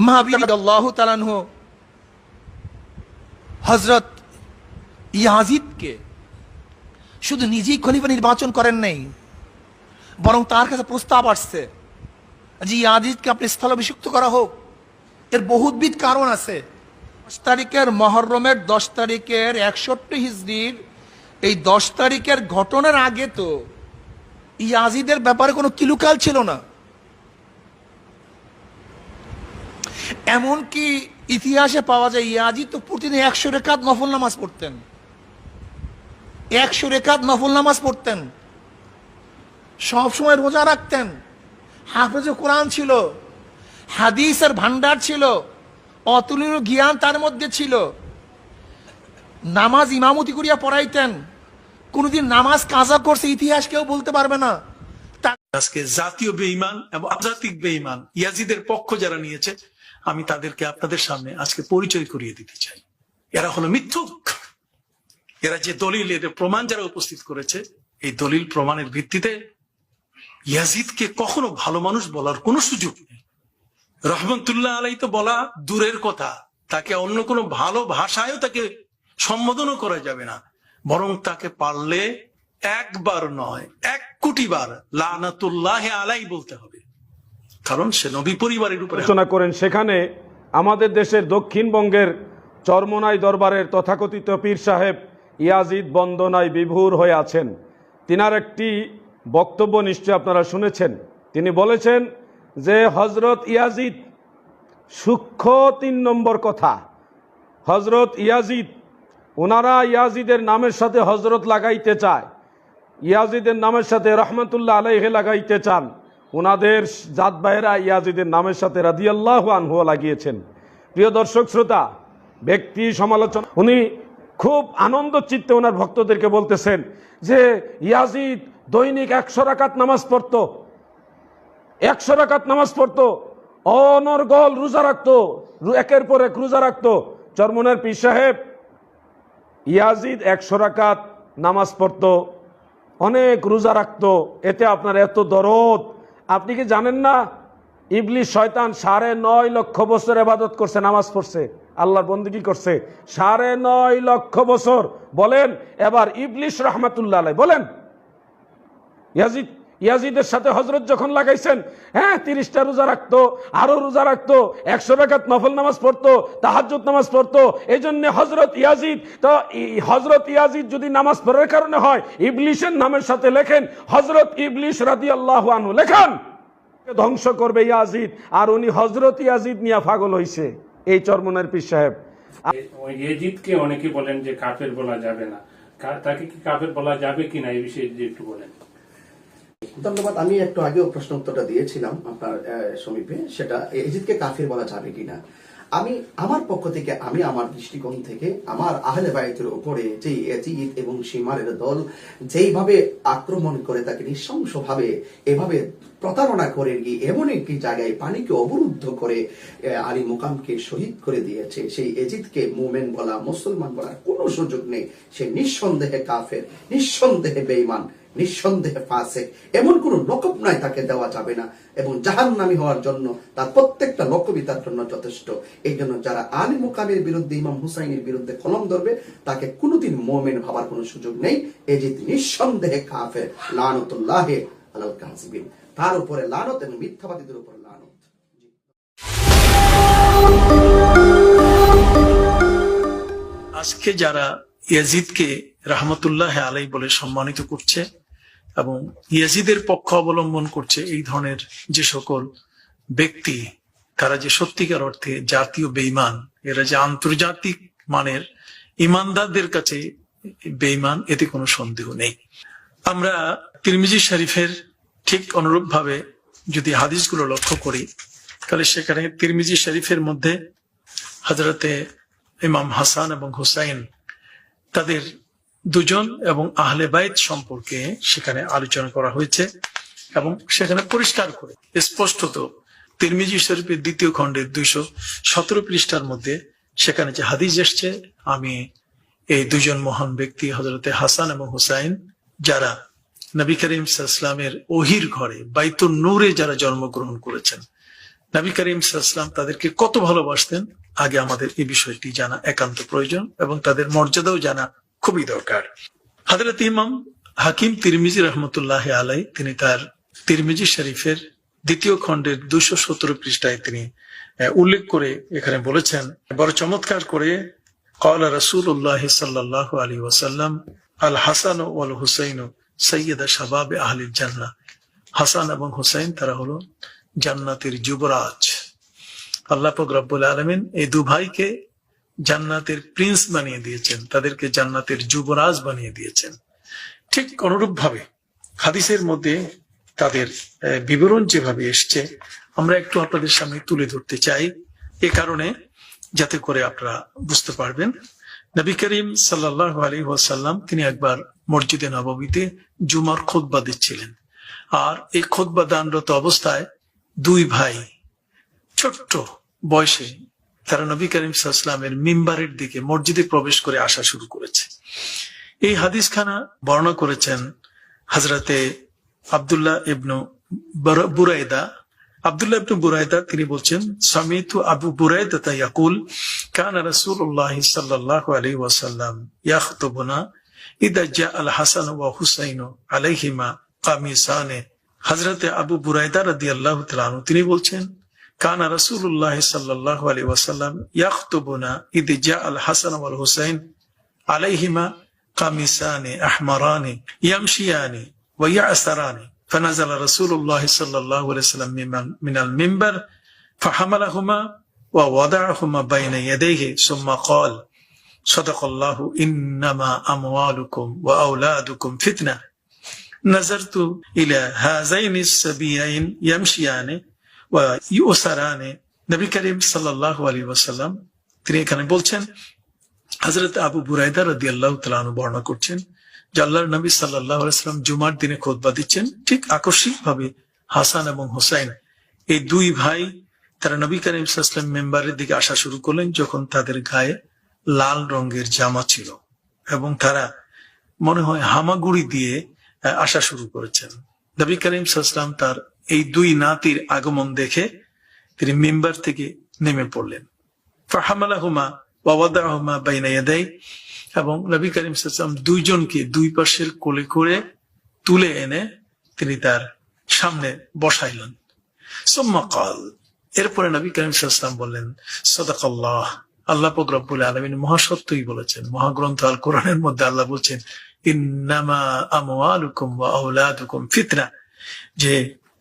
মহাবীর তালানহ হজরত ইয়াজিদকে শুধু নিজেই খলিফা নির্বাচন করেন নাই, বরং তার কাছে প্রস্তাব আসছে যে ইয়াজিদকে আপনি স্থলাভিষিক্ত করা হোক। এর বহুবিধ কারণ আছে। দশ তারিখের মহরমের দশ তারিখের একষট্টি হিজড়ির এই দশ তারিখের ঘটনার আগে তো ইয়াজিদের ব্যাপারে কোনো কিলুকাল ছিল না। এমনকি ইতিহাসে পাওয়া যায় ইয়াজিদ তো প্রতিদিন একশো রেখাত নফল নামাজ পড়তেন। একশো রেখাত নফল নামাজ পড়তেন। সব সময় রোজা রাখতেন। হাফেজ কোরআন ছিল। হাদিসের ভান্ডার ছিল। অতুলনীয় জ্ঞান তার মধ্যে ছিল। নামাজ ইমামতি করিয়া পড়াইতেন। কোনোদিন নামাজ কাজা করছে ইতিহাস কেউ বলতে পারবে না। আজকে জাতীয় বেঈমান এবং আন্তর্জাতিক বেঈমান, ইয়াজিদের পক্ষ যারা নিয়েছে আমি তাদেরকে আপনাদের সামনে আজকে পরিচয় করিয়ে দিতে চাই। এরা হলো মিথ্যুক। এরা যে দলিল, এদের প্রমাণ যারা উপস্থিত করেছে, এই দলিল প্রমাণের ভিত্তিতে ইয়াজিদকে কখনো ভালো মানুষ বলার কোনো সুযোগ নেই। রহমতুল্লাহ আলাই তো বলা দূরের কথা। তাকে অন্য কোনো ভালো ভাষায়ও তাকে সম্বোধনও করা যাবে না। বরং তাকে পারলে একবার নয়, এক কোটি বার লানাতুল্লাহ আলাই বলতে হবে। কারণ সে নবী পরিবারের উপরে আলোচনা করেন সেখানে আমাদের দেশের দক্ষিণবঙ্গের চরমনাই দরবারের তথাকথিত পীর সাহেব ইয়াজিদ বন্দনায় বিভোর হয়ে আছেন। তিনার একটি বক্তব্য নিশ্চয় আপনারা শুনেছেন। তিনি বলেছেন যে হজরত ইয়াজিদ সূক্ষ্ম তিন নম্বর কথা। হজরত ইয়াজিদ ওনারা ইয়াজিদের নামের সাথে হজরত লাগাইতে চায়। ইয়াজিদের নামের সাথে রহমতুল্লাহ আলাইহে লাগাইতে চান। ওনাদের জাত ভাইয়েরা ইয়াজিদের নামের সাথে রাদিয়াল্লাহু আনহু লাগিয়েছেন। প্রিয় দর্শক, শ্রোতা, ব্যক্তি সমালোচনা উনি খুব আনন্দ চিত্তে ওনার ভক্তদেরকে বলতেছেন যে ইয়াজিদ দৈনিক একশো রাকাত নামাজ পড়তো। একশো রাকাত নামাজ পড়তো। অনর্গল রোজা রাখতো। একের পর এক রোজা রাখতো। চরমনের পীর সাহেব, ইয়াজিদ একশো রাকাত নামাজ পড়তো। অনেক রোজা রাখতো। এতে আপনার এত দরদ আপনি কি জানেন না? ইবলিশ শয়তান সাড়ে নয় লক্ষ বছর এবাদত করছে, নামাজ পড়ছে। আল্লাহর বন্দিগি করছে? সাড়ে নয় লক্ষ বছর। বলেন, এবার ইবলিশ রহমাতুল্লাহ বলেন। ইয়াজিদ ইয়াজিদের সাথে হজরত যখন লাগাইছেন হ্যাঁ তিরিশটা রোজা রাখতো, আরও রোজা রাখতো, একশো রাকাত নফল নামাজ পড়তো, তাহাজ্জুদ নামাজ পড়তো এই জন্য হজরত ইয়াজিদ, তো হজরত ইয়াজিদ যদি নামাজ পড়ার কারণে হয়, ইবলিশের নামের সাথে লেখেন, হজরত ইবলিশ রাদি আল্লাহ আনহু, লেখান। ধ্বংস করবে ইয়াজিদ, আর উনি হজরত ইয়াজিদ নিয়ে পাগল হইছে। এই চরমনের পীর সাহেব। ইয়েজিদকে অনেকে বলেন যে কাফের বলা যাবে না। তাকে কি কাফের বলা যাবে কিনা এই বিষয়ে যদি একটু বলেন। ধন্যবাদ, আমি একটু আগেও প্রশ্ন উত্তরটা দিয়েছিলাম আপনার সমীপে, সেটা এজিদকে কাফির বলা যাবে কিনা। আমি, আমার পক্ষ থেকে, আমি আমার দৃষ্টিকোণ থেকে, আমার আহলে বায়তের উপরে যে এজিদ এবং সীমারের দল যেইভাবে আক্রমণ করে তাকে নৃশংসভাবে এভাবে প্রতারণা করে গিয়ে এমন একটি জায়গায় পানিকে অবরুদ্ধ করে আলী মুকামকে শহীদ করে দিয়েছে। সেই এজিদকে মুমেন বলা, মুসলমান বলার কোনো সুযোগ নেই। সে নিঃসন্দেহে কাফের, নিঃসন্দেহে বেঈমান, নিঃসন্দেহে ফাসেক। এমন কোন লকব নাই তাকে দেওয়া যাবে না। এবং জাহান্নামী হওয়ার জন্য তার প্রত্যেকটা লকবই তার জন্য যথেষ্ট। এই জন্য যারা আলী মুকামের বিরুদ্ধে, ইমাম হুসাইনের বিরুদ্ধে কলম ধরবে, তাকে কোনোদিন মোমেন ভাবার কোনো সুযোগ নেই। যে নিঃসন্দেহে কাফের। লানতুল্লাহে আলাল কাহসিবিন তার উপরে লানত এবং মিথ্যাবাদীদের উপরে লানত। আজকে যারা ইয়াজিদকে রহমতুল্লাহ আলাই বলে সম্মানিত করছে এবং ইয়াজিদের পক্ষ অবলম্বন করছে এই ধরনের যে সকল ব্যক্তি, তারা যে সত্যিকার অর্থে জাতীয় বেইমান এরা যে আন্তর্জাতিক মানের ইমানদারদের কাছে বেইমান এতে কোনো সন্দেহ নেই। আমরা তিরমিজি শরীফের ঠিক অনুরূপ ভাবে যদি হাদিসগুলো লক্ষ্য করি, তাহলে সেখানে তিরমিজি শরীফের মধ্যে হজরতে ইমাম হাসান এবং হুসাইন তাদের দুজন এবং আহলে বাইত সম্পর্কে সেখানে আলোচনা করা হয়েছে এবং সেখানে পরিষ্কার করে স্পষ্টত তিরমিজি শরীফের দ্বিতীয় খণ্ডের দুইশো সতেরো পৃষ্ঠার মধ্যে সেখানে যে হাদিস এসছে, আমি এই দুজন মহান ব্যক্তি হজরতে হাসান এবং হুসাইন, যারা নবী করিম সাল্লামের ওহির ঘরে বাইতুল নূরে যারা জন্মগ্রহণ করেছেন, নবী করিম সাল্লাম তাদেরকে কত ভালোবাসতেন? আগে আমাদের এই বিষয়টি জানা একান্ত প্রয়োজন এবং তাদের মর্যাদাও জানা খুবই দরকার। হাজরত ইমাম হাকিম তিরমিজি রহমতুল্লাহ আলাই, তিনি তার তিরমিজি শরীফের দ্বিতীয় খণ্ডের দুশো সতেরো পৃষ্ঠায় তিনি উল্লেখ করে এখানে বলেছেন, বড় চমৎকার করে কওয়াল রসুল উল্লাহ সাল্লাহ আলী ওয়াসাল্লাম, আল হাসান ও আল হুসাইন সৈয়দা শাবাব আহলিল জান্না হাসান এবং হুসাইন, তারা হলো জান্নাতের যুবরাজ। আল্লাপক রব্বুল আলমিন এই দু ভাইকে জান্নাতের প্রিন্স বানিয়ে দিয়েছেন, তাদেরকে জান্নাতের যুবরাজ বানিয়ে দিয়েছেন। ঠিক অনুরূপ ভাবে হাদিসের মধ্যে তাদের বিবরণ যেভাবে এসছে, আমরা একটু আপনাদের সামনে তুলে ধরতে চাই। এ কারণে যাতে করে আপনারা বুঝতে পারবেন, নবী করিম সাল্লাহ আলী ওয়াসাল্লাম তিনি একবার মসজিদে নবমীতে জুমার খোদবা দিচ্ছিলেন। আর এই খোদবা দানরত অবস্থায় দুই ভাই ছোট্ট বয়সে তারা নবী করিম সাল্লামের মিম্বারের দিকে মসজিদে প্রবেশ করে আসা শুরু করেছে। এই হাদিসখানা বর্ণনা করেছেন হাজরাতে আবদুল্লাহ ইবনু বর- বুরাইদা। আবদুল্লাহ ইবনু বুরাইদা তিনি বলছেন, সামিতু আবু বুরাইদা ইয়াকুল, কানা রাসূলুল্লাহ সাল্লাল্লাহু আলাইহি ওয়াসাল্লাম ইয়াখতুবুনা ইদা জা আল হাসান ওয়া হুসাইন আলাইহিমা কামিসানে হযরতে আবু বুরাইদা রাদিয়াল্লাহু তাআলা আনহু তিনি বলছেন কানা রাসূলুল্লাহ সাল্লাল্লাহু আলাইহি ওয়াসাল্লাম ইয়াখতুবুনা ইদা জা আল হাসান ওয়াল হুসাইন عليهما قميصان أحمران يمشيان ويعسران فنزل رسول الله صلى الله عليه وسلم من- من المنبر فحملهما ووضعهما بين يديه ثم قال صدق الله إنما أموالكم وأولادكم فتنة نظرت إلى هذين السبيين يمشيان ويؤسران নবী করিম সাল্লাল্লাহু আলাইহি ওয়াসাল্লাম তিনি এখানে বলছেন হজরত আবু বুরাইদা রাদি আল্লাহ তালু বর্ণনা করছেন যে আল্লাহর নবী সাল্লাহ আলাইসাল্লাম জুমার দিনে খোদবা দিচ্ছেন ঠিক আকস্মিক ভাবে হাসান এবং হোসাইন এই দুই ভাই তারা নবী করিম সাল্লাম মেম্বারের দিকে আসা শুরু করলেন যখন তাদের গায়ে লাল রঙের জামা ছিল এবং তারা মনে হয় হামাগুড়ি দিয়ে আসা শুরু করেছেন। নবী করিম সাল্লাম তার এই দুই নাতির আগমন দেখে তিনি মেম্বার থেকে নেমে পড়লেন। ফাহামালাহুমা ওয়াদাহুমা বাইনা ইয়াদাই এবং নবী করিম সাল্লাম দুইজনকে দুই পাশের কোলে করে তুলে এনে তিনি তার সামনে বসাইলেন। সুম্মা কাল এরপরে নবী করিম সাল্লাম বললেন, সদাকাল্লাহ। আল্লাহ রব্বুল আলামিন মহাসত্যই বলেছেন, মহাগ্রন্থ আল কোরআনের মধ্যে আল্লাহ বলছেন, ইন্নামা আমওয়ালুকুম ওয়া আওলাদুকুম ফিতনা যে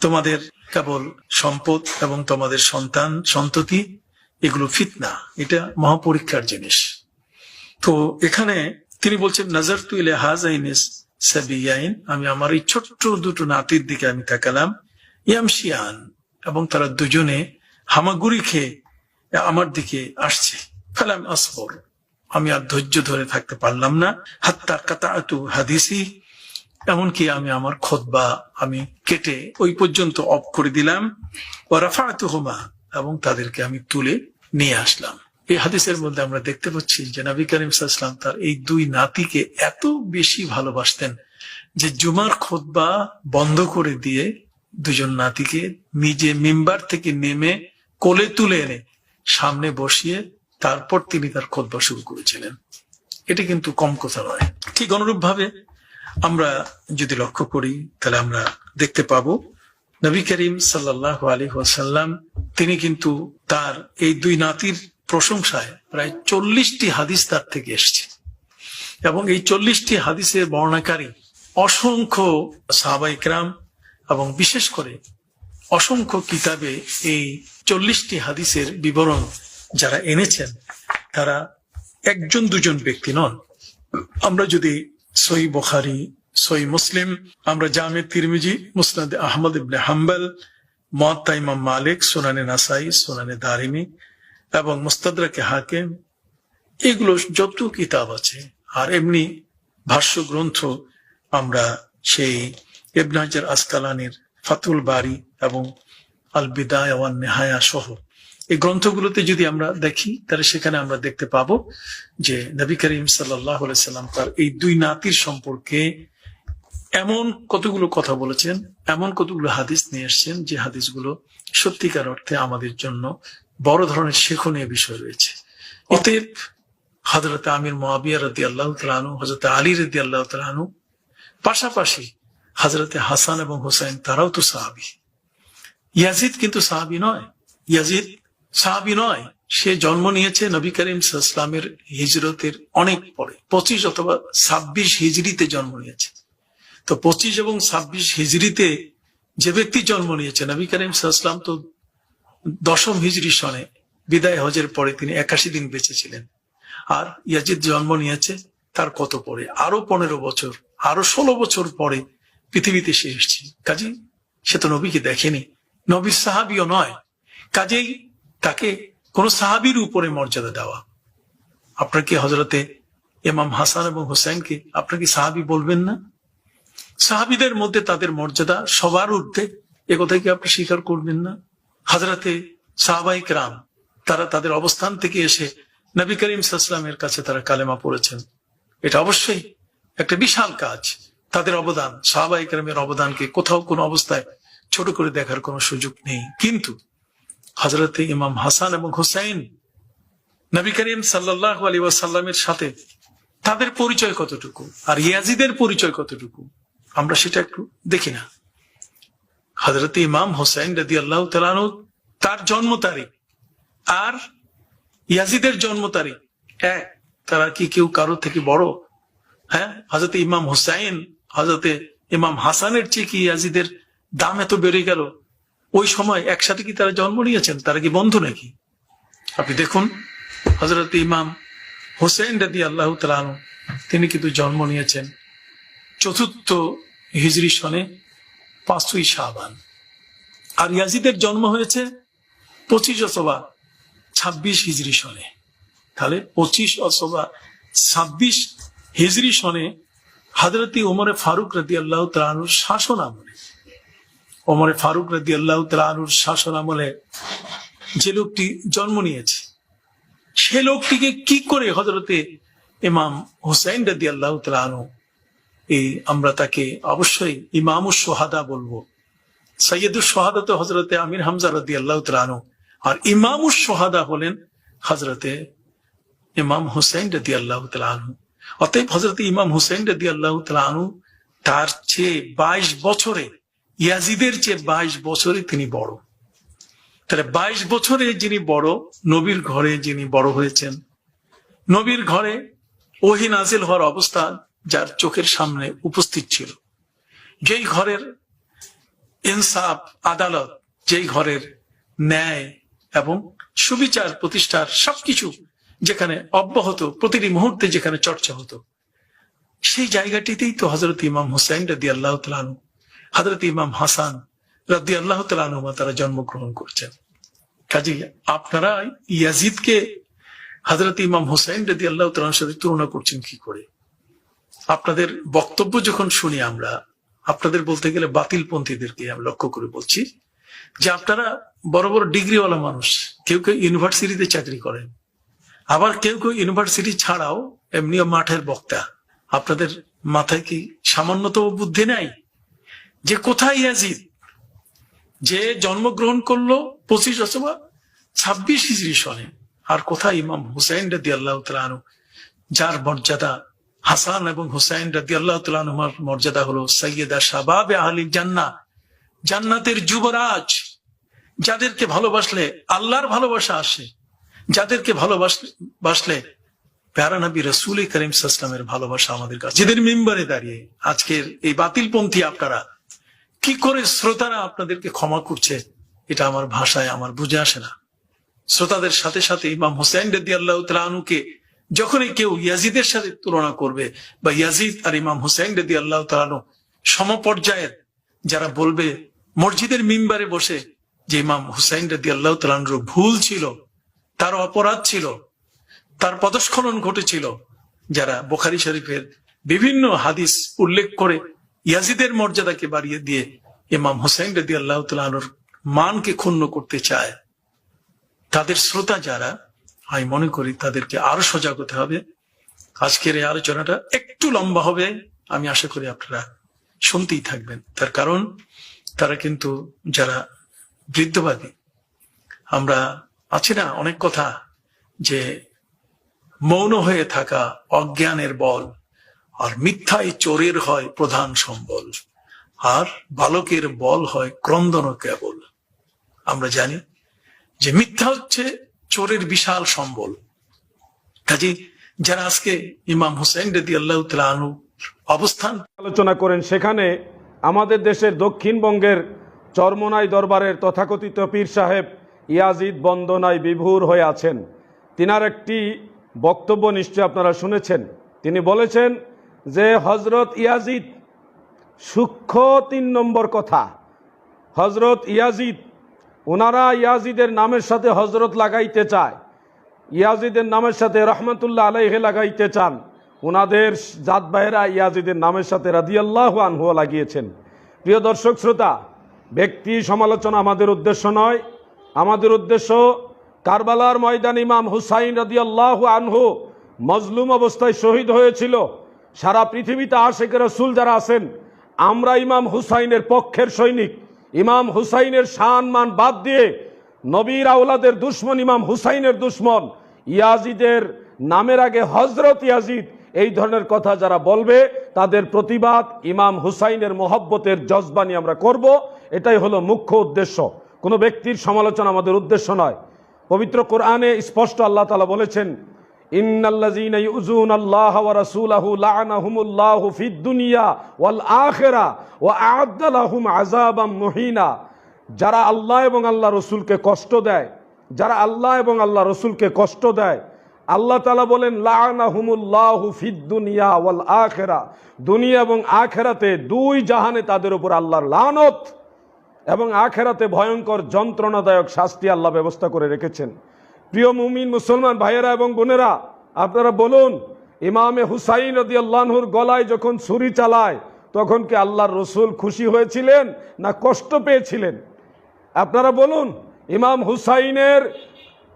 তোমাদের কেবল সম্পদ এবং তোমাদের সন্তান, সন্ততি, এগুলো ফিতনা, এটা মহাপরীক্ষার জিনিস। তো এখানে তিনি বলছেন নাজার তু ইলে হাজাইনিস আমি আমার এই ছোট্ট দুটো নাতির দিকে আমি তাকালাম, ইয়ামশিয়ান এবং তারা দুজনে হামাগুড়ি খেয়ে আমার দিকে আসছে। ফেলাম আসবর আমি আর ধৈর্য ধরে থাকতে পারলাম না। হাত্তা কাতাতু হাদিসি। এমনকি আমি আমার খোদবা আমি কেটে ওই পর্যন্ত অফ করে দিলাম। ও রাফাতু হুমা এবং তাদেরকে আমি তুলে নিয়ে আসলাম। এই হাদিসের মধ্যে আমরা দেখতে পাচ্ছি যে নবী করিম সাল্লাম তার এই দুই নাতিকে এত বেশি ভালোবাসতেন যে জুমার খোদবা বন্ধ করে দিয়ে দুজন নাতিকে নিজে মেম্বার থেকে নেমে কোলে তুলে এনে সামনে বসিয়ে তারপর তিনি তার খোদবা শুরু করেছিলেন। এটা কিন্তু কম কথা নয়। ঠিক অনুরূপ ভাবে আমরা যদি লক্ষ্য করি, তাহলে আমরা দেখতে পাবো, নবী করিম সাল্লাহ আলী ওয়াসাল্লাম, তিনি কিন্তু তার এই দুই নাতির প্রশংসায় প্রায় চল্লিশটি হাদিস তার থেকে এসছে। এবং এই চল্লিশটি হাদিসের বর্ণাকারী অসংখ্য সাহাবাইকরাম এবং বিশেষ করে অসংখ্য কিতাবে এই চল্লিশটি হাদিসের বিবরণ যারা এনেছেন, তারা একজন, দুজন ব্যক্তি নন। আমরা যদি সই বখারি সই মুসলিম, আমরা জামে তিরমিজি, মুসনাদ আহমদ ইবনে হাম্বাল মত্তা ইমাম মালিক, সোনানে নাসাই, সোনানে দারিমি এবং মুস্তাদরাকে হাকিম, এগুলো যত কিতাব আছে, আর এমনি ভাষ্য গ্রন্থ আমরা সেই ইবনাজার আসকালানির ফাতুল বাড়ি এবং আল বিদায় নেহায়া সহ এই গ্রন্থগুলোতে যদি আমরা দেখি, তাহলে সেখানে আমরা দেখতে পাবো যে নবী করিম সাল্লাম তার এই দুই নাতির সম্পর্কে এমন কতগুলো কথা বলেছেন, এমন কতগুলো হাদিস নিয়ে এসছেন যে হাদিসগুলো সত্যিকার অর্থে আমাদের জন্য বড় ধরনের শেখনীয় বিষয় রয়েছে। অতএব হজরত আমির মহাবিয়া রদি আল্লাহ তালু হজরত আলী রদি আল্লাহ তালু পাশাপাশি হজরতে হাসান এবং হুসাইন, তারাও তো সাহাবি। ইয়াজিদ কিন্তু সাহাবি নয়। ইয়াজিদ সাহাবি নয়, সে জন্ম নিয়েছে নবী করিম ইসলামের হিজরতের অনেক পরে, পঁচিশ অথবা ছাব্বিশ হিজড়িতে জন্ম নিয়েছে। তো পঁচিশ এবং ছাব্বিশ হিজড়িতে যে ব্যক্তি জন্ম নিয়েছে, নবী করিম ইসলাম তো দশম হিজড়ি সনে, বিদায় হজের পরে তিনি একাশি দিন বেঁচে ছিলেন। আর ইয়াজিদ জন্ম নিয়েছে তার কত পরে? আরও পনেরো বছর, আরও ষোলো বছর পরে পৃথিবীতে সে এসেছে। কাজী সে তো নবীকে দেখেনি। নবী সাহাবিও নয়। কাজেই তাকে কোন সাহাবির উপরে মর্যাদা দেওয়া। আপনার কি হজরতে ইমাম হাসান এবং হোসেনকে আপনার কি সাহাবি বলবেন না? সাহাবিদের মধ্যে তাদের মর্যাদা সবার ঊর্ধ্বে, এ কথা কি আপনি স্বীকার করবেন না? হাজরাতে সাহাবাইক রাম তারা তাদের অবস্থান থেকে এসে নবী করিম কাছে তারা কালেমা পড়েছেন। এটা অবশ্যই একটা বিশাল কাজ। তাদের অবদান, সাহাবাই রামের অবদানকে কোথাও কোনো অবস্থায় ছোট করে দেখার কোনো সুযোগ নেই। কিন্তু হজরতে ইমাম হাসান এবং হুসাইন নবী করিম সাল্লাহ আলী ওয়াসাল্লামের সাথে তাদের পরিচয় কতটুকু? আর ইয়াজিদের পরিচয় কতটুকু? আমরা সেটা একটু দেখি না। হজরত ইমাম হোসেন রদি আল্লাহ তার জন্ম তারিখ আর ইয়াজিদের জন্ম তারিখ। এক তারা কি কেউ কারও থেকে বড়? হ্যাঁ হজরত ইমাম হুসাইন হজরতে ইমাম হাসানের চেয়ে কি ইয়াজিদের দাম এত বেড়ে গেল? ওই সময় একসাথে কি তারা জন্ম নিয়েছেন? তারা কি বন্ধু নাকি? আপনি দেখুন হজরত ইমাম হোসেন রাদি আল্লাহ তালানু তিনি কিন্তু জন্ম নিয়েছেন চতুর্থ হিজরি সনে পাঁচই শাহবান আর ইয়াজিদের জন্ম হয়েছে পঁচিশ অথবা ছাব্বিশ হিজরি সনে। তাহলে পঁচিশ অথবা ছাব্বিশ হিজরি সনে হাজরতি ওমরে ফারুক রাদি আল্লাহ তালানুর শাসন আমলে ওমরে ফারুক রাদি আল্লাহ তালানুর শাসন আমলে যে লোকটি জন্ম নিয়েছে, সে লোকটিকে কি করে হজরতে ইমাম হুসাইন রাদি আল্লাহ তালানু এই আমরা তাকে অবশ্যই ইমামুস সোহাদা বলব। সৈয়দুল সোহাদা তো হজরতে আমির হামজা রদি আল্লাহ তালানু আর ইমামুস সোহাদা হলেন হজরতে ইমাম হুসাইন রদি আল্লাহ তালানু অতএব হজরত ইমাম হুসাইন রদি আল্লাহ তালানু তার চেয়ে বাইশ বছরে ইয়াজিদের চেয়ে বাইশ বছরে তিনি বড়। তাহলে বাইশ বছরে যিনি বড়, নবীর ঘরে যিনি বড় হয়েছেন, নবীর ঘরে ওহি নাজিল হওয়ার অবস্থা যার চোখের সামনে উপস্থিত ছিল। যেই ঘরের ইনসাফ, আদালত, যেই ঘরের ন্যায় এবং সুবিচার প্রতিষ্ঠার সবকিছু যেখানে অব্যাহত, প্রতিটি মুহূর্তে যেখানে চর্চা হতো, সেই জায়গাটিতেই তো হজরত ইমাম হুসাইন রাদি আল্লাহ হজরত ইমাম হাসান রাদি আল্লাহ তালুমা তারা জন্মগ্রহণ করছেন। কাজে আপনারা ইয়াজিদকে হজরত ইমাম হুসাইন রাদি আল্লাহ তালার সাথে তুলনা করছেন কি করে? আপনাদের বক্তব্য যখন শুনি আমরা, আপনাদের বলতে গেলে বাতিল পন্থীদেরকে আমি লক্ষ্য করে বলছি যে আপনারা বড় বড় ডিগ্রিওয়ালা মানুষ, কেউ কেউ ইউনিভার্সিটিতে চাকরি করেন, আবার কেউ কেউ ইউনিভার্সিটি ছাড়াও এমনিও মাঠের বক্তা। আপনাদের মাথায় কি সামান্যতম বুদ্ধি নাই? যে কোথায় ইয়াজিদ? যে জন্মগ্রহণ করল পঁচিশ অথবা ছাব্বিশ হিজড়ি সনে। আর কোথায় ইমাম হুসাইন রাদি আল্লাহ তালু যার মর্যাদা হাসান এবং হুসাইন রাদি আল্লাহ তালুমার মর্যাদা হলো সৈয়দা শাবাব আহলি জান্না জান্নাতের যুবরাজ। যাদেরকে ভালোবাসলে আল্লাহর ভালোবাসা আসে, যাদেরকে ভালোবাসলে বাসলে প্যারা নবী রসুল করিম সাসলামের ভালোবাসা আমাদের কাছে। যেদের মেম্বারে দাঁড়িয়ে আজকের এই বাতিলপন্থী আপনারা কি করে শ্রোতারা আপনাদেরকে ক্ষমা করছে, এটা আমার ভাষায় আমার বুঝে আসে না। শ্রোতাদের সাথে সাথে ইমাম হোসেন রেদ্দি আল্লাহ তালুকে যখনই কেউ ইয়াজিদের সাথে তুলনা করবে বা ইয়াজিদ আর ইমাম হুসাইন রেদি আল্লাহ তালানো সমপর্যায়ের যারা বলবে, মসজিদের মিম্বারে বসে যে ইমাম হুসাইন রেদি আল্লাহ তালানোর ভুল ছিল, তার অপরাধ ছিল, তার পদস্খলন ঘটেছিল, যারা বোখারি শরীফের বিভিন্ন হাদিস উল্লেখ করে ইয়াজিদের মর্যাদাকে বাড়িয়ে দিয়ে ইমাম হুসাইন রেদি আল্লাহ তালানোর মানকে ক্ষুণ্ণ করতে চায়, তাদের শ্রোতা যারা, আমি মনে করি তাদেরকে আরও সজাগ হতে হবে। আজকের এই আলোচনাটা একটু লম্বা হবে, আমি আশা করি আপনারা শুনতেই থাকবেন। তার কারণ, তারা কিন্তু যারা বৃদ্ধবাদী, আমরা আছি না অনেক কথা যে মৌন হয়ে থাকা অজ্ঞানের বল। আর মিথ্যাই চোরের হয় প্রধান সম্বল, আর বালকের বল হয় ক্রন্দন কেবল। আমরা জানি যে মিথ্যা হচ্ছে চোরের বিশাল সম্বল। কাজে যারা আজকে ইমাম হুসেন রেদি আল্লাহ আনু অবস্থান আলোচনা করেন, সেখানে আমাদের দেশের দক্ষিণবঙ্গের চরমনাই দরবারের তথাকথিত পীর সাহেব ইয়াজিদ বন্দনায় বিভোর হয়ে আছেন। তিনার একটি বক্তব্য নিশ্চয় আপনারা শুনেছেন। তিনি বলেছেন যে হজরত ইয়াজিদ, সূক্ষ্ম তিন নম্বর কথা। হজরত ইয়াজিদ ওনারা ইয়াজিদের নামের সাথে হজরত লাগাইতে চায়। ইয়াজিদের নামের সাথে রহমতুল্লাহ আলাইহে লাগাইতে চান। ওনাদের জাত ভাইয়েরা ইয়াজিদের নামের সাথে রাদিয়াল্লাহু আনহু লাগিয়েছেন। প্রিয় দর্শক শ্রোতা, ব্যক্তি সমালোচনা আমাদের উদ্দেশ্য নয়। আমাদের উদ্দেশ্য, কারবালার ময়দান ইমাম হুসাইন রাদিয়াল্লাহু আনহু মজলুম অবস্থায় শহীদ হয়েছিল। সারা পৃথিবীতে আশেখ রসুল যারা আছেন, আমরা ইমাম হুসাইনের পক্ষের সৈনিক। ইমাম হুসাইনের শান মান বাদ দিয়ে নবীর আউলাদের দুশ্মন, ইমাম হুসাইনের দুশ্মন। ইয়াজিদের নামের আগে হজরত ইয়াজিদ, এই ধরনের কথা যারা বলবে, তাদের প্রতিবাদ ইমাম হুসাইনের মহব্বতের জজবানি আমরা করব। এটাই হলো মুখ্য উদ্দেশ্য। কোনো ব্যক্তির সমালোচনা আমাদের উদ্দেশ্য নয়। পবিত্র কোরআনে স্পষ্ট আল্লাহ তালা বলেছেন ইন্নাল্লাযীনা ইউযুনা আল্লাহ ওয়া রাসূলাহু লা'নাহুমুল্লাহু ফিদ দুনিয়া ওয়াল আখিরা ওয়া আ'আদ্দা লাহুম আযাবাম যারা আল্লাহ এবং আল্লাহ রসুলকে কষ্ট দেয়, যারা আল্লাহ এবং আল্লাহ রসুলকে কষ্ট দেয়, আল্লাহ তালা বলেন, লা'নাহুমুল্লাহু ফিদ দুনিয়া ওয়াল আখিরা। দুনিয়া এবং আখেরাতে দুই জাহানে তাদের উপর আল্লাহর লানত এবং আখেরাতে ভয়ঙ্কর যন্ত্রণাদায়ক শাস্তি আল্লাহ ব্যবস্থা করে রেখেছেন। প্রিয় মুমিন মুসলমান ভাইয়েরা এবং বোনেরা, আপনারা বলুন, ইমামে হুসাইন রদি আল্লাহর গলায় যখন ছুরি চালায়, তখন কি আল্লাহর রসুল খুশি হয়েছিলেন না কষ্ট পেয়েছিলেন? আপনারা বলুন, ইমাম হুসাইনের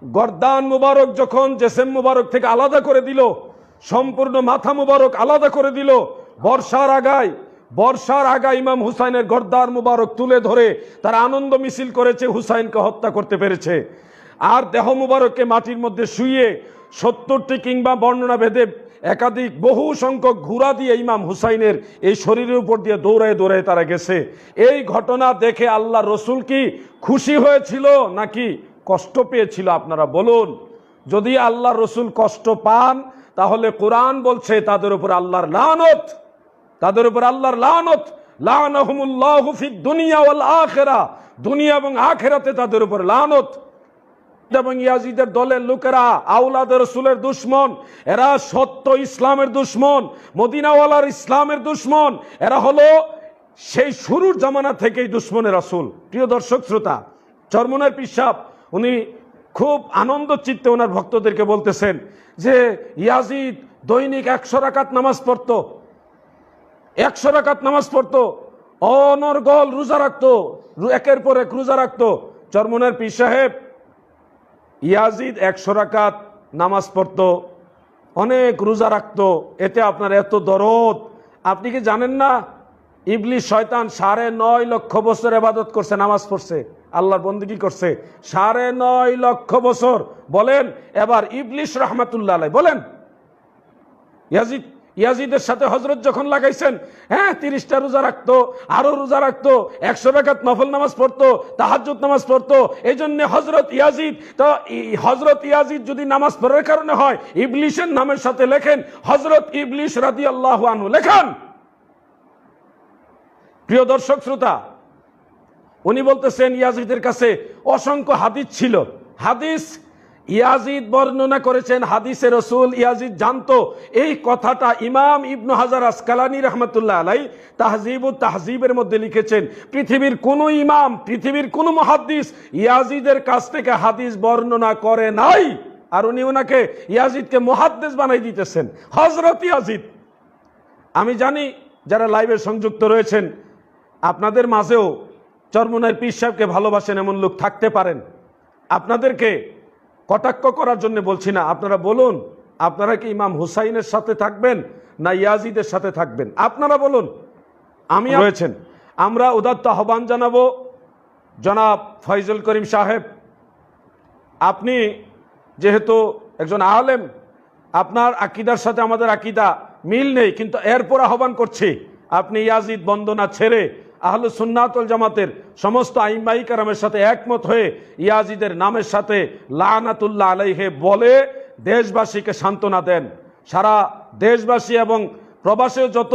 গর্দান মুবারক যখন জেসেম মুবারক থেকে আলাদা করে দিল, সম্পূর্ণ মাথা মুবারক আলাদা করে দিল, বর্ষার আগায়, বর্ষার আগা ইমাম হুসাইনের গর্দার মুবারক তুলে ধরে তারা আনন্দ মিছিল করেছে, হুসাইনকে হত্যা করতে পেরেছে। আর দেহ মুবারককে মাটির মধ্যে শুয়ে সত্তরটি কিংবা বর্ণনা ভেদে একাধিক বহু সংখ্যক ঘুরা দিয়ে ইমাম হুসাইনের এই শরীরের উপর দিয়ে দৌড়ায় দৌড়ায় তারা গেছে। এই ঘটনা দেখে আল্লাহ রসুল কি খুশি হয়েছিল নাকি কষ্ট পেয়েছিল আপনারা বলুন। যদি আল্লাহ রসুল কষ্ট পান, তাহলে কোরআন বলছে তাদের উপর আল্লাহর লানত। তাদের উপর আল্লাহর লানত। লানহুমুল্লাহু দুনিয়া ওয়াল আখিরা। দুনিয়া এবং আখেরাতে তাদের উপর লানত। এবং ইয়াজিদের দলের লোকেরা আউলাদের রসুলের দুশ্মন, এরা সত্য ইসলামের দুশ্মন, মদিনাওয়ালার ইসলামের দুশ্মন, এরা হলো সেই শুরুর জামানা থেকেই দুশ্মনের রাসূল। প্রিয় দর্শক, শ্রোতা, চরমনের পিসাব, উনি খুব আনন্দ চিত্তে ওনার ভক্তদেরকে বলতেছেন যে ইয়াজিদ দৈনিক একশো রাকাত নামাজ পড়ত, একশো রাকাত নামাজ পড়ত, অনর্গল রোজা রাখতো, একের পর এক রোজা রাখতো। চরমনের পীর সাহেব ইয়াজিদ একশো রাকাত নামাজ পড়তো, অনেক রোজা রাখতো, এতে আপনার এত দরদ। আপনি কি জানেন না? ইবলিশ শয়তান সাড়ে নয় লক্ষ বছর এবাদত করছে, নামাজ পড়ছে। আল্লাহর বন্দিগি করছে? সাড়ে নয় লক্ষ বছর। বলেন, এবার ইবলিশ রহমাতুল্লাহ বলেন। ইয়াজিদ ইয়াজিদের সাথে হজরত যখন লাগাইছেন হ্যাঁ তিরিশটা রোজা রাখতো, আরও রোজা রাখতো, একশো টাকাত নফল নামাজ পড়তো তাহাজুদ নামাজ পড়তো এই জন্য হজরত ইয়াজিদ, তো হজরত ইয়াজিদ যদি নামাজ পড়ার কারণে হয়, ইবলিশের নামের সাথে লেখেন, হজরত ইবলিশ রাদি আল্লাহ আনহু লেখান। প্রিয় দর্শক শ্রোতা, উনি বলতেছেন ইয়াজিদের কাছে অসংখ্য হাদিস ছিল। হাদিস ইয়াজিদ বর্ণনা করেছেন হাদিসে রসুল ইয়াজিদ জানতো, এই কথাটা ইমাম ইবনু হাজার আসকালানি রহমতুল্লাহ আলাই তাহজিব তাহজিবের মধ্যে লিখেছেন। পৃথিবীর কোন ইমাম, পৃথিবীর কোন মহাদ্দিস ইয়াজিদের কাছ থেকে হাদিস বর্ণনা করে নাই। আর উনি ওনাকে ইয়াজিদকে মহাদ্দেশ বানাই দিতেছেন। হজরত ইয়াজিদ, আমি জানি যারা লাইভে সংযুক্ত রয়েছেন, আপনাদের মাঝেও চরমনার পীর সাহেবকে ভালোবাসেন এমন লোক থাকতে পারেন। আপনাদেরকে কটাক্ষ করার জন্য বলছি না। আপনারা বলুন আপনারা কি ইমাম হুসাইনের সাথে থাকবেন না ইয়াজিদের সাথে থাকবেন? আপনারা বলুন। আমি রয়েছেন। আমরা উদাত্ত আহ্বান জানাব। জনাব ফয়জুল করিম সাহেব আপনি যেহেতু একজন আলেম আপনার আকিদার সাথে আমাদের আকিদা মিল নেই কিন্তু এরপর আহ্বান করছি আপনি ইয়াজিদ বন্দনা ছেড়ে আহলু সুন্নাতুল জামাতের সমস্ত আইমাই কারামের সাথে একমত হয়ে ইয়াজিদের নামের সাথে লানাতুল্লাহ আলাইহে বলে দেশবাসীকে সান্ত্বনা দেন। সারা দেশবাসী এবং প্রবাসে যত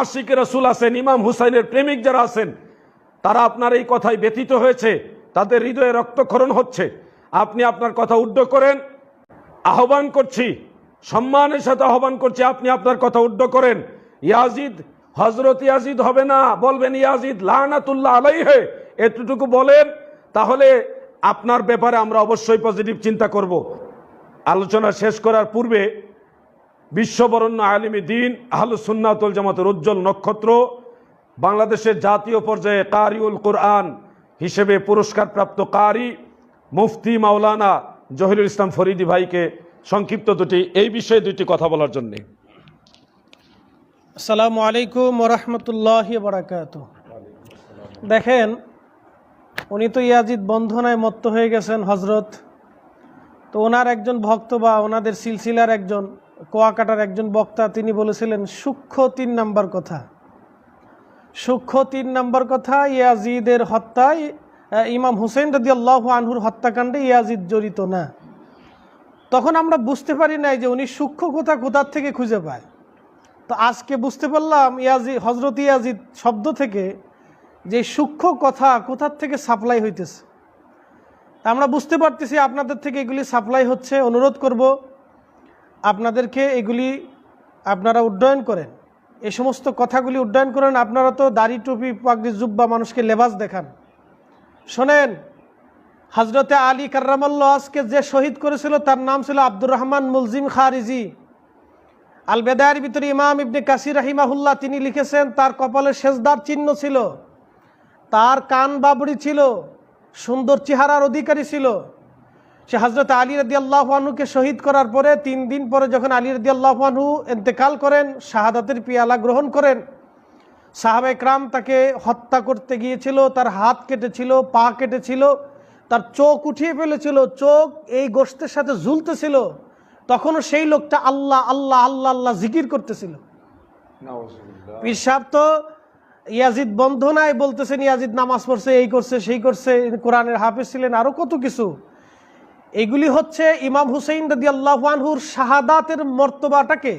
আশিক রসুল আছেন, ইমাম হুসাইনের প্রেমিক যারা আছেন, তারা আপনার এই কথায় ব্যথিত হয়েছে, তাদের হৃদয়ে রক্তক্ষরণ হচ্ছে। আপনি আপনার কথা উড্ড করেন, আহ্বান করছি, সম্মানের সাথে আহ্বান করছি, আপনি আপনার কথা উড্ড করেন। ইয়াজিদ হজরত ইয়াজিদ হবে না। বলবেন, ইয়াজিদ, লানাতুল্লাহ আলাইহে। এতটুকু বলেন, তাহলে আপনার ব্যাপারে আমরা অবশ্যই পজিটিভ চিন্তা করব। আলোচনা শেষ করার পূর্বে বিশ্ববরণ্য আলিমী দিন আহলু সুন্নাতুল জামাতের উজ্জ্বল নক্ষত্র, বাংলাদেশের জাতীয় পর্যায়ে কারিউল কোরআন হিসেবে পুরস্কারপ্রাপ্ত কারি মুফতি মাওলানা জহিরুল ইসলাম ফরিদি ভাইকে সংক্ষিপ্ত দুটি, এই বিষয়ে দুটি কথা বলার জন্যে। আসসালামু আলাইকুম ওরহমতুল্লাহ বারাকাত দেখেন, উনি তো ইয়াজিদ বন্ধনায় মত্ত হয়ে গেছেন হজরত তো ওনার একজন ভক্ত বা ওনাদের সিলসিলার একজন, কোয়াকাটার একজন বক্তা, তিনি বলেছিলেন, সূক্ষ্ম তিন নাম্বার কথা। সূক্ষ্ম তিন নাম্বার কথা, ইয়াজিদের হত্যায় ইমাম হুসেন রদি আল্লাহ আনহুর হত্যাকাণ্ডে ইয়াজিদ জড়িত না। তখন আমরা বুঝতে পারি নাই যে উনি সূক্ষ্ম কথা কোথার থেকে খুঁজে পায়। তো আজকে বুঝতে পারলাম ইয়াজি হজরত ইয়াজিদ শব্দ থেকে যে সূক্ষ্ম কথা কোথার থেকে সাপ্লাই হইতেছে। আমরা বুঝতে পারতেছি আপনাদের থেকে এগুলি সাপ্লাই হচ্ছে, অনুরোধ করব আপনাদেরকে এগুলি আপনারা উড্ডয়ন করেন। এ সমস্ত কথাগুলি উড্ডয়ন করেন, আপনারা তো দাড়ি, টুপি, পাগড়ি, জুব্বা মানুষকে লেবাস দেখান। শোনেন হজরতে আলী কার্রামাল্লা আজকে যে শহীদ করেছিল, তার নাম ছিল আব্দুর রহমান মুলজিম খারিজি। আল বেদায়ের ভিতরে ইমাম ইবনে কাসির রাহিমাহুল্লাহ তিনি লিখেছেন, তার কপালে সেজদার চিহ্ন ছিল, তার কান বাবড়ি ছিল, সুন্দর চেহারার অধিকারী ছিল। সে হজরত আলী রদি আল্লাহানুকে শহীদ করার পরে তিন দিন পরে যখন আলী রদি এতেকাল করেন, শাহাদাতের পিয়ালা গ্রহণ করেন, সাহাবে ক্রাম তাকে হত্যা করতে গিয়েছিল, তার হাত কেটেছিল, পা কেটেছিল, তার চোখ উঠিয়ে ফেলেছিল, চোখ এই গোষ্ঠের সাথে ঝুলতেছিল। তখনও সেই লোকটা আল্লাহ আল্লাহ আল্লাহ আল্লাহ জিকির করতেছিল। পীর সাহেব তো ইয়াজিদ বন্ধনায় বলতেছেন ইয়াজিদ নামাজ পড়ছে এই করছে সেই করছে কোরআনের হাফিজ ছিলেন আরও কত কিছু। এগুলি হচ্ছে ইমাম হুসেইন রদি আল্লাহানহুর শাহাদাতের মর্তবাটাকে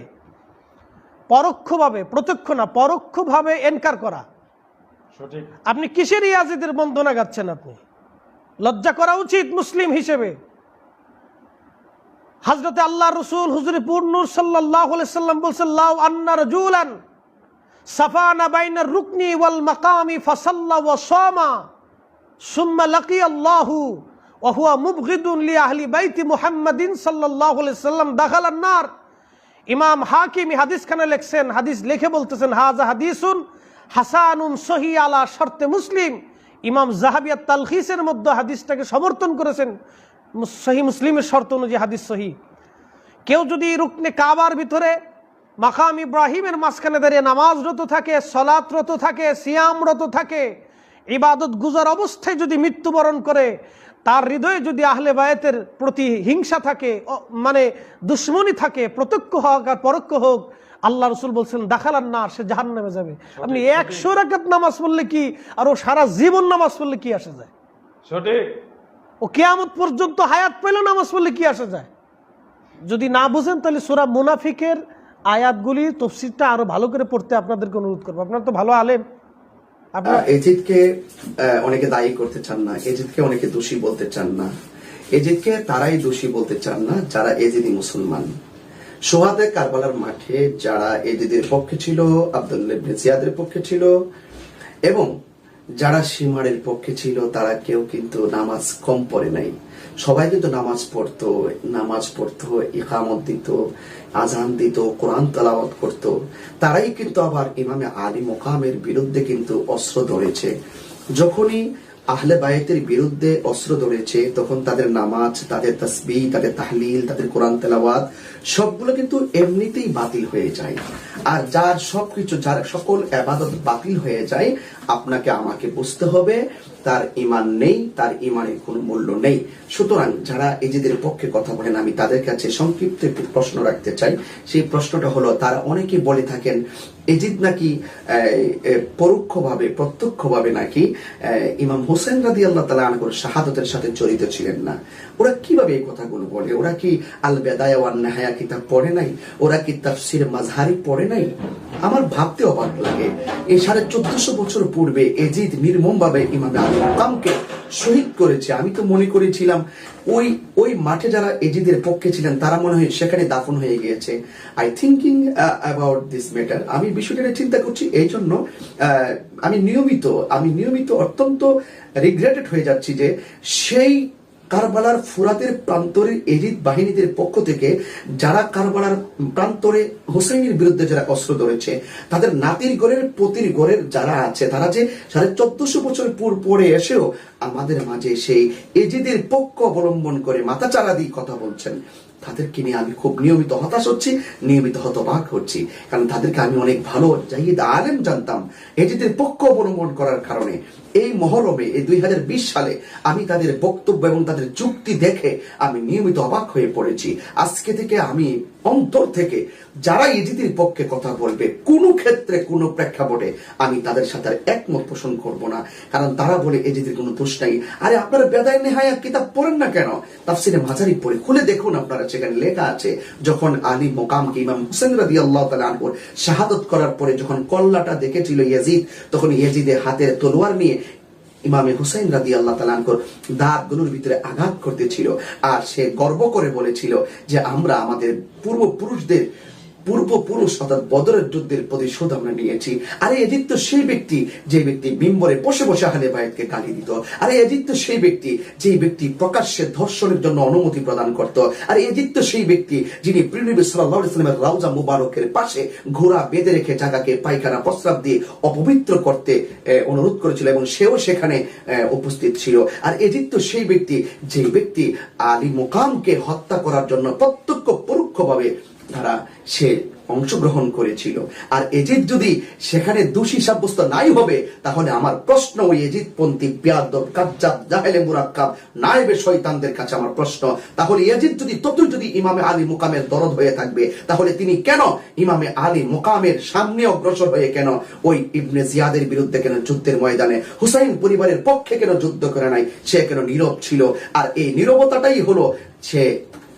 পরোক্ষভাবে প্রত্যক্ষ না পরোক্ষভাবে এনকার করা। আপনি কিসের ইয়াজিদের বন্ধনা গাচ্ছেন আপনি? লজ্জা করা উচিত মুসলিম হিসেবে। হজরতে আল্লাহ রসুল হুজুরি পূর্ণুর সাল্লাহ সাল্লাম বলছেন লাউ আন্না রজুলান সাফানা বাইনার রুকনি ওয়াল মাকামি ফাসাল্লা ওয়া সামা সুম্মা লাকি আল্লাহু ওহুয়া মুবগিদুন লি আহলি বাইতি মুহাম্মাদিন আলাইহি সাল্লাম দাখালান নার। ইমাম হাকিম হাদিসখানে লিখছেন, হাদিস লিখে বলতেছেন হাজা হাদিসুন হাসানুন সহি আলা শর্তে মুসলিম। ইমাম জাহাবিয়া তালখিসের মধ্যে হাদিসটাকে সমর্থন করেছেন। সহি মুসলিমের শর্ত অনুযায়ী হাদিস সহি কেউ যদি রুকনে কাবার ভিতরে মাকাম ইব্রাহিমের মাঝখানে দাঁড়িয়ে নামাজরত থাকে সলাতরত থাকে সিয়ামরত থাকে ইবাদত গুজার অবস্থায় যদি মৃত্যুবরণ করে তার হৃদয়ে যদি আহলে বায়াতের প্রতি হিংসা থাকে মানে দুশ্মনী থাকে প্রত্যক্ষ হোক আর পরোক্ষ হোক আল্লাহ রসুল বলছেন দেখালার না সে জাহান নামে যাবে। আপনি একশো রাকাত নামাজ পড়লে কি আর ও সারা জীবন নামাজ পড়লে কি আসে যায়? সঠিক। ও কেয়ামত পর্যন্ত হায়াত পেল নামাজ পড়লে কি আসা যায়? যদি না বুঝেন, তাহলে সুরা মুনাফিকের আয়াতগুলি, তফসিরটা আরও ভালো করে পড়তে আপনাদেরকে অনুরোধ করব। আপনার তো ভালো আলেম। এজিদকে অনেকে দায়ী করতে চান না, এজিদকে অনেকে দোষী বলতে চান না। এজিদকে তারাই দোষী বলতে চান না, যারা এজিদি মুসলমান। সোহাদে কারবালার মাঠে যারা এজিদের পক্ষে ছিল, আব্দুল্লাহ জিয়াদের পক্ষে ছিল, এবং যারা সীমারের পক্ষে ছিল, তারা কেউ কিন্তু নামাজ কম পড়ে নাই। সবাই কিন্তু নামাজ পড়তো নামাজ পড়তো, ইকামত দিত আজান দিত, কোরআন তালাওয়াত করত। তারাই কিন্তু আবার ইমামে আলী মোকামের বিরুদ্ধে কিন্তু অস্ত্র ধরেছে। যখনই আহলে বায়েতের বিরুদ্ধে অস্ত্র ধরেছে, তখন তাদের নামাজ, তাদের তসবি তাদের তাহলিল, তাদের কোরআন তেলাওয়াত, সবগুলো কিন্তু এমনিতেই বাতিল হয়ে যায়। আর যার সবকিছু, যার সকল আবাদত বাতিল হয়ে যায়, আপনাকে আমাকে বুঝতে হবে, তার ইমান নেই, তার ইমানের কোনো মূল্য নেই। সুতরাং যারা এজিদের পক্ষে কথা বলেন, আমি তাদের কাছে সংক্ষিপ্ত একটি প্রশ্ন রাখতে চাই। সেই প্রশ্নটা হলো, তারা অনেকে বলে থাকেন এজিদ নাকি পরোক্ষভাবে, প্রত্যক্ষভাবে নাকি ইমাম হোসেন রাদি আল্লাহ তালা আনকুর শাহাদতের সাথে জড়িত ছিলেন না। ওরা কীভাবে এই কথাগুলো বলে? ওরা কি আল বেদায়া কিতাব পড়ে নাই? ওরা কি তাফসির মাঝহারি পড়ে নাই? আমার ভাবতে অবাক লাগে। এই সাড়ে চোদ্দশো বছর পূর্বে এজিদ নির্মমভাবে ইমাম আলী মুকামকে শহীদ করেছে। আমি তো মনে করেছিলাম ওই ওই মাঠে যারা এজিদের পক্ষে ছিলেন তারা মনে হয় সেখানে দাফন হয়ে গিয়েছে। I thinking about this matter আমি বিষয়টা চিন্তা করছি এই জন্য আহ, আমি নিয়মিত আমি নিয়মিত অত্যন্ত রিগ্রেটেড হয়ে যাচ্ছি যে সেই কারবালার ফুরাতের প্রান্তরে এজিদ বাহিনীদের পক্ষ থেকে যারা কারবালার প্রান্তরে হোসাইনের বিরুদ্ধে যারা অস্ত্র ধরেছে, তাদের নাতির গড়ের পতির গড়ের যারা আছে, তারা যে সাড়ে চোদ্দশো বছর পূর পরে এসেও আমাদের মাঝে সেই এজিদের পক্ষ অবলম্বন করে মাথাচাড়া দিয়ে কথা বলছেন। তাদেরকে নিয়ে আমি খুব নিয়মিত হতাশ হচ্ছি, নিয়মিত হতবাক হচ্ছি, কারণ তাদেরকে আমি অনেক ভালো জাহিদ আলেম জানতাম এজিদের পক্ষ অবলম্বন করার কারণে। এই মহরমে, এই দুই হাজার বিশ সালে আমি তাদের বক্তব্য এবং তাদের যুক্তি দেখে আমি নিয়মিত অবাক হয়ে পড়েছি। আজকে থেকে আমি অন্তর থেকে যারা ইজিদের পক্ষে কথা বলবে, কোনো ক্ষেত্রে, কোনো প্রেক্ষাপটে আমি তাদের সাথে একমত পোষণ করব না। কারণ তারা বলে এজিদের কোনো দোষ নাই। আরে আপনারা বেদায় নেহায়া কিতাব পড়েন না কেন? তাফসিরে মাঝারি পড়ে। খুলে দেখুন আপনারা, সেখানে লেখা আছে, যখন আলী মোকামকে ইমাম হুসেন রাদি আল্লাহ তালা শাহাদত করার পরে যখন কল্লাটা দেখেছিল ইয়াজিদ, তখন ইয়াজিদের হাতের তলোয়ার নিয়ে ইমামে হুসাইন রাদি আল্লাহ তালানকর দাঁতগুলোর ভিতরে আঘাত করতেছিল। আর সে গর্ব করে বলেছিল যে আমরা আমাদের পূর্বপুরুষদের পূর্বপুরুষ অর্থাৎ বদরের যুদ্ধের প্রতিশোধ আমরা নিয়েছি। আরে এজিদ তো সেই ব্যক্তি, যে ব্যক্তি মিম্বরে বসে বসে আহলে বায়তকে গালি দিত। আরে এজিদ তো সেই ব্যক্তি, যে ব্যক্তি প্রকাশ্যে ধর্ষণের জন্য অনুমতি প্রদান করত। আর এজিদ তো সেই ব্যক্তি, যিনি প্রিনবী সাল্লাহ রাউজা মুবারকের পাশে ঘোড়া বেঁধে রেখে জায়গাকে পায়খানা, প্রস্রাব দিয়ে অপবিত্র করতে অনুরোধ করেছিল এবং সেও সেখানে উপস্থিত ছিল। আর এজিদ তো সেই ব্যক্তি, যে ব্যক্তি আলী মোকামকে হত্যা করার জন্য প্রত্যক্ষ পরোক্ষভাবে তারা সে অংশগ্রহণ করেছিল। আর এজিদ যদি সেখানে দোষী সাব্যস্ত নাই হবে, তাহলে আমার প্রশ্ন ওই এজিদ পন্থী বিয়াদব কাজ্জাব, জাহেলে, মুরাক্কাব, নায়েবে শয়তানদের কাছে আমার প্রশ্ন। তাহলে এজিদ যদি, ততই যদি ইমামে আলী মুকামের দরদ হয়ে থাকবে, তাহলে তিনি কেন ইমামে আলী মুকামের সামনে অগ্রসর হয়ে কেন ওই ইবনে জিয়াদের বিরুদ্ধে কেন যুদ্ধের ময়দানে, হুসাইন পরিবারের পক্ষে কেন যুদ্ধ করে নাই, সে কেন নীরব ছিল? আর এই নীরবতাটাই হলো সে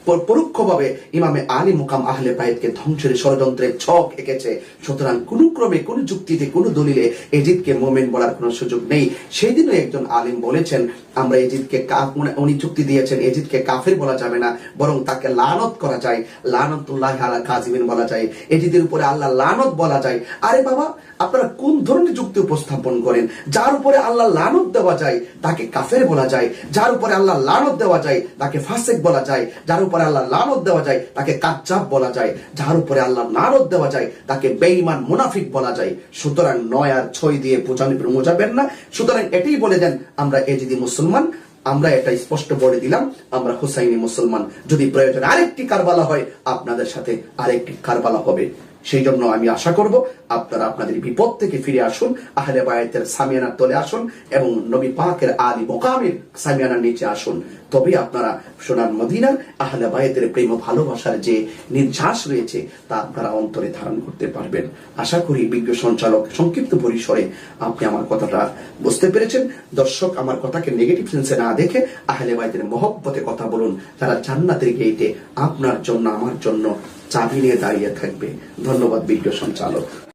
পরোক্ষভাবে ইমামে আলী মুকাম আহলে বাইতকে ধ্বংসের ষড়যন্ত্রের ছক এঁকেছে। সুতরাং কোনো ক্রমে, কোনো যুক্তিতে, কোনো দলিলে এজিদকে মোমেন বলার কোনো সুযোগ নেই। সেই দিনও একজন আলিম বলেছেন, আমরা এজিদকে মানে উনি যুক্তি দিয়েছেন, এজিদকে কাফের বলা যাবে না, বরং তাকে লানত করা যায়। লানতুল্লাহ আলা কাজিমিন বলা যায়। এজিদের উপরে আল্লাহ লানত বলা যায়। আরে বাবা আপনারা কোন ধরনের যুক্তি উপস্থাপন করেন? যার উপরে আল্লাহ লানত দেওয়া যায়, তাকে কাফের বলা যায়। যার উপরে আল্লাহ লানত দেওয়া যায়, তাকে ফাসেক বলা যায়। যার উপরে আল্লাহ লানত দেওয়া যায়, তাকে কাচ্চাব বলা যায়। যার উপরে আল্লাহ লানত দেওয়া যায়, তাকে বেঈমান মুনাফিক বলা যায়। সুতরাং নয় আর ছয় দিয়ে বোঝানো মোজাবেন না। সুতরাং এটাই বলে দেন, আমরা এজিদি মুসলমান, আমরা এটা স্পষ্ট বলে দিলাম, আমরা হুসাইনি মুসলমান। যদি প্রয়োজন আরেকটি কারবালা হয়, আপনাদের সাথে আরেকটি কারবালা হবে। সেই জন্য আমি আশা করব আপনারা আপনাদের বিপদ থেকে ফিরে আসুন, আহলে বায়াতের সামিয়ানার তলে আসুন এবং নবী পাকের আলী মোকামের সামিয়ানার নিচে আসুন। তবে আপনারা সোনার মদিনার আহলে বায়াতের প্রেম ভালোবাসার যে নির্যাস রয়েছে তা আপনারা অন্তরে ধারণ করতে পারবেন। আশা করি বিজ্ঞ সঞ্চালক সংক্ষিপ্ত পরিসরে আপনি আমার কথাটা বুঝতে পেরেছেন। দর্শক, আমার কথাকে নেগেটিভ সেন্সে না দেখে আহলে বায়াতের মহব্বতে কথা বলুন। তারা জান্নাতের গেইটে আপনার জন্য, আমার জন্য চাবি নিয়ে দাঁড়িয়ে থাকবে। ধন্যবাদ বিজ্ঞ সঞ্চালক।